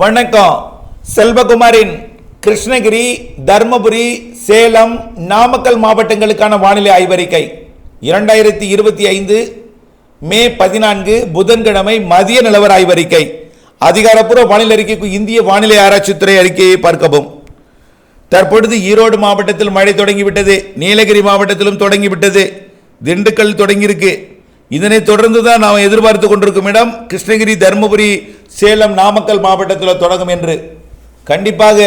வணக்கம். செல்வகுமாரின் கிருஷ்ணகிரி தர்மபுரி சேலம் நாமக்கல் மாவட்டங்களுக்கான வானிலை ஆய்வறிக்கை. இரண்டாயிரத்தி இருபத்தி ஐந்து மே பதினான்கு புதன்கிழமை மதிய நிலவர ஆய்வறிக்கை. அதிகாரப்பூர்வ வானிலை அறிக்கைக்கு இந்திய வானிலை ஆராய்ச்சித்துறை அறிக்கையை பார்க்கவும். தற்பொழுது ஈரோடு மாவட்டத்தில் மழை தொடங்கிவிட்டது நீலகிரி மாவட்டத்திலும் தொடங்கிவிட்டது திண்டுக்கல் தொடங்கியிருக்கு. இதனைத் தொடர்ந்து தான் நாம் எதிர்பார்த்து கொண்டிருக்கும் இடம் கிருஷ்ணகிரி தருமபுரி சேலம் நாமக்கல் மாவட்டத்தில் தொடங்கும் என்று. கண்டிப்பாக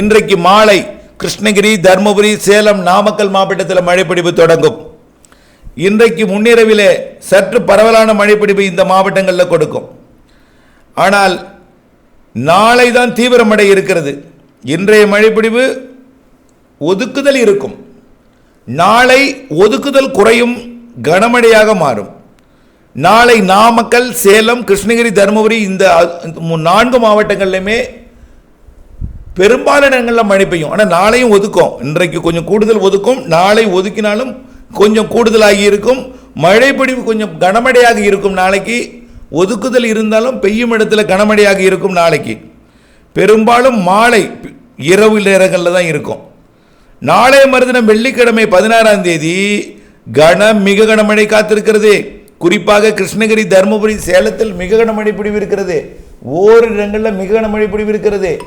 இன்றைக்கு மாலை கிருஷ்ணகிரி தருமபுரி சேலம் நாமக்கல் மாவட்டத்தில் மழைப்பிடிப்பு தொடங்கும். இன்றைக்கு முன்னிரவிலே சற்று பரவலான மழைப்பிடிப்பு இந்த மாவட்டங்களில் கொடுக்கும். ஆனால் நாளை தான் தீவிரமடை இருக்கிறது. இன்றைய மழைப்பிடிவு ஒதுக்குதல் இருக்கும். நாளை ஒதுக்குதல் குறையும் கனமழையாக மாறும். நாளை நாமக்கல் சேலம் கிருஷ்ணகிரி தருமபுரி இந்த இந்த நான்கு மாவட்டங்கள்லையுமே பெரும்பாலான இடங்களில் மழை பெய்யும். ஆனால் நாளையும் ஒதுக்கும். இன்றைக்கு கொஞ்சம் கூடுதல் ஒதுக்கும். நாளை ஒதுக்கினாலும் கொஞ்சம் கூடுதலாகி இருக்கும். மழைப்பொழிவு கொஞ்சம் கனமழையாக இருக்கும் நாளைக்கு. ஒதுக்குதல் இருந்தாலும் பெய்யும் இடத்துல கனமழையாக இருக்கும் நாளைக்கு. பெரும்பாலும் மாலை இரவு நேரங்களில் தான் இருக்கும். நாளைய மறுதினம் வெள்ளிக்கிழமை பதினாறாம் தேதி கன மிக கனமழை காத்திருக்கிறது. குறிப்பாக கிருஷ்ணகிரி தருமபுரி சேலத்தில் மிக கனமழை பிடிவு இருக்கிறது. ஓரிரு இடங்களில் மிக கனமழை பிடிவு இருக்கிறது.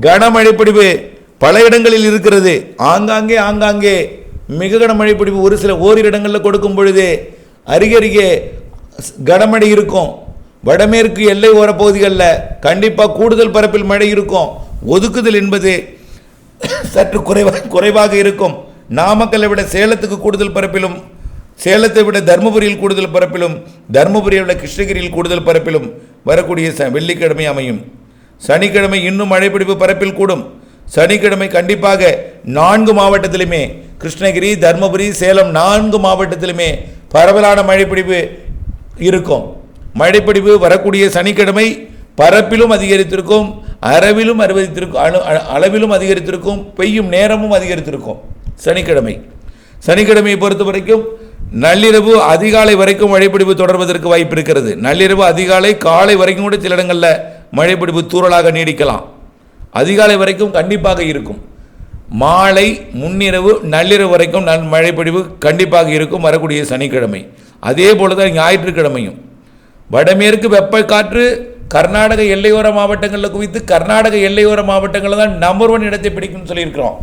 கனமழை பிடிவு பல இடங்களில் இருக்கிறது. ஆங்காங்கே ஆங்காங்கே மிக கனமழை பிடிவு ஒரு சில ஓரிரு இடங்களில் கொடுக்கும் பொழுது அருகருகே ஸ்- கனமழை இருக்கும். வடமேற்கு எல்லை ஓர பகுதிகளில் கண்டிப்பாக கூடுதல் பரப்பில் மழை இருக்கும். ஒதுக்குதல் என்பது சற்று குறைவாக குறைவாக இருக்கும். நாமக்கல்லை விட சேலத்துக்கு கூடுதல் பரப்பிலும் சேலத்தை விட தருமபுரியில் கூடுதல் பரப்பிலும் தருமபுரியை விட கிருஷ்ணகிரியில் கூடுதல் பரப்பிலும் வரக்கூடிய ச வெள்ளிக்கிழமை அமையும். சனிக்கிழமை இன்னும் மழைப்பிடிப்பு பரப்பில் கூடும். சனிக்கிழமை கண்டிப்பாக நான்கு மாவட்டத்திலுமே கிருஷ்ணகிரி தருமபுரி சேலம் நான்கு மாவட்டத்திலுமே பரவலான மழைப்பிடிப்பு இருக்கும். மழைப்பிடிப்பு வரக்கூடிய சனிக்கிழமை பரப்பிலும் அதிகரித்திருக்கும் அறவிலும் அதிகரித்திருக்கும் அணு அளவிலும் அதிகரித்திருக்கும் பெய்யும் நேரமும் அதிகரித்திருக்கும் சனிக்கிழமை. சனிக்கிழமையை பொறுத்த வரைக்கும் நள்ளிரவு அதிகாலை வரைக்கும் மழைப்பிடிப்பு தொடர்வதற்கு வாய்ப்பு இருக்கிறது. நள்ளிரவு அதிகாலை காலை வரைக்கும் கூட சில இடங்களில் மழைப்பிடிப்பு தூறலாக நீடிக்கலாம். அதிகாலை வரைக்கும் கண்டிப்பாக இருக்கும். மாலை முன்னிரவு நள்ளிரவு வரைக்கும் நன் மழைப்பிடிவு கண்டிப்பாக இருக்கும். வரக்கூடிய சனிக்கிழமை. அதே போல தான் ஞாயிற்றுக்கிழமையும். வடமேற்கு வெப்ப காற்று கர்நாடக எல்லையோர மாவட்டங்களில் குவித்து கர்நாடக எல்லையோர மாவட்டங்களில் தான் நம்பர் ஒன் இடத்தை பிடிக்கும்னு சொல்லியிருக்கிறோம்.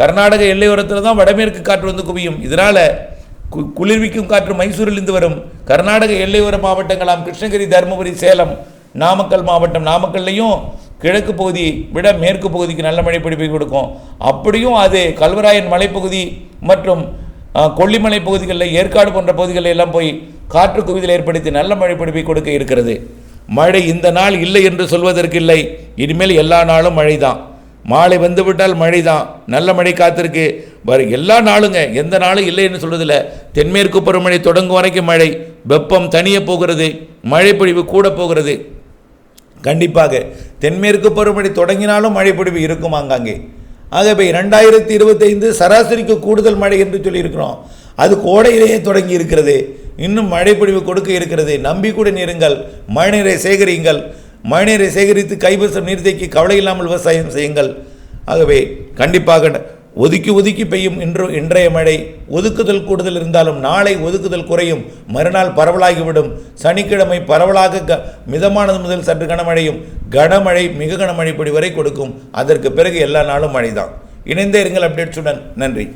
கர்நாடக எல்லையோரத்தில் தான் வடமேற்கு காற்று வந்து குவியும். இதனால் குளிர்விக்கும் காற்று மைசூரிலிருந்து வரும் கர்நாடக எல்லையோர மாவட்டங்களாம் கிருஷ்ணகிரி தருமபுரி சேலம் நாமக்கல் மாவட்டம். நாமக்கல்லையும் கிழக்கு பகுதி விட மேற்கு பகுதிக்கு நல்ல மழை பிடிப்பை கொடுக்கும். அப்படியும் அது கல்வராயன் மலைப்பகுதி மற்றும் கொல்லிமலை பகுதிகளில் ஏற்காடு போன்ற பகுதிகளில் எல்லாம் போய் காற்று குவிதல் ஏற்படுத்தி நல்ல மழை பிடிப்பை கொடுக்க இருக்கிறது. மழை இந்த நாள் இல்லை என்று சொல்வதற்கு இல்லை. இனிமேல் எல்லா நாளும் மழை தான் மாலை வந்துவிட்டால் மழை தான் நல்ல மழை காத்திருக்கு. வர எல்லா நாளுங்க. எந்த நாளும் இல்லைன்னு சொல்கிறதில்ல தென்மேற்கு பருவமழை தொடங்கும் வரைக்கும் மழை. வெப்பம் தனிய போகிறது. மழைப்பொழிவு கூட போகிறது. கண்டிப்பாக தென்மேற்கு பருவமழை தொடங்கினாலும் மழைப்பொழிவு பொழிவு இருக்கும் ஆங்காங்கே. ஆகவே ரெண்டாயிரத்தி இருபத்தைந்து சராசரிக்கு கூடுதல் மழை என்று சொல்லியிருக்கிறோம். அது கோடையிலேயே தொடங்கி இருக்கிறது. இன்னும் மழைப்பொழிவு கொடுக்க இருக்கிறது. நம்பிக்கையுடன் இருங்கள் மழைநீரை சேகரியுங்கள். மழைநீரை சேகரித்து கைவசம் நீர்த்தேக்கி கவலை இல்லாமல் விவசாயம் செய்யுங்கள். ஆகவே கண்டிப்பாக ஒதுக்கி ஒதுக்கி பெய்யும் இன்று இன்றைய மழை ஒதுக்குதல் கூடுதல் இருந்தாலும் நாளை ஒதுக்குதல் குறையும். மறுநாள் பரவலாகிவிடும். சனிக்கிழமை பரவலாக க மிதமானது முதல் சற்று கனமழையும் கனமழை மிக கனமழை பொடி வரை கொடுக்கும். அதற்கு பிறகு எல்லா நாளும் மழைதான். இணைந்தே இருங்கள் அப்டேட்ஸுடன். நன்றி.